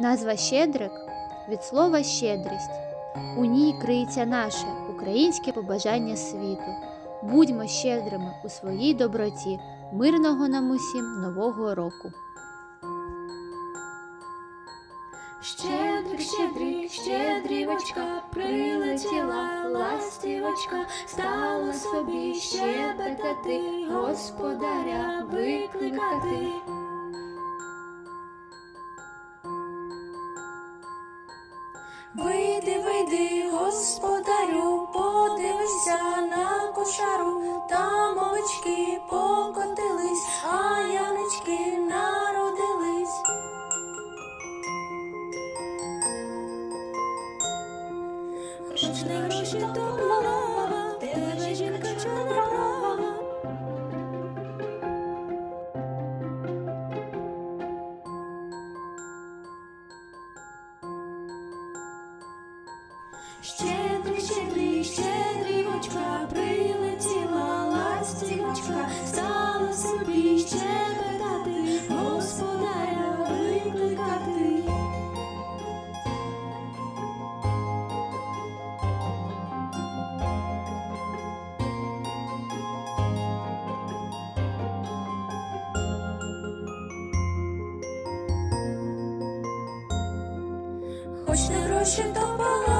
Назва Щедрик від слова щедрість. У ній криється наше українське побажання світу. Будьмо щедрими у своїй доброті, мирного нам усім нового року. Щедрик, щедрик, щедрівочка, прилетіла ластівочка, стала собі щебетати, господаря викликати. Вийди, вийди, господарю, подивися на кошару, там овечки покотились, а янички народились. Хоч не Щедрик, щедрик, щедрівочка, прилетіла ластівочка, стала собі щебетати, господаря викликати. Хоч не гроші, то полова,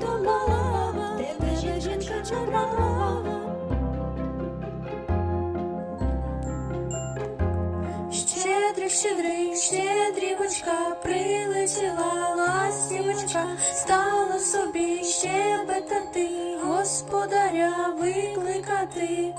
То голова, тебе же жінка чорноброва. Щедрик, щедрик, щедрівочка, прилетіла ластівочка, стала собі щебетати, господаря викликати.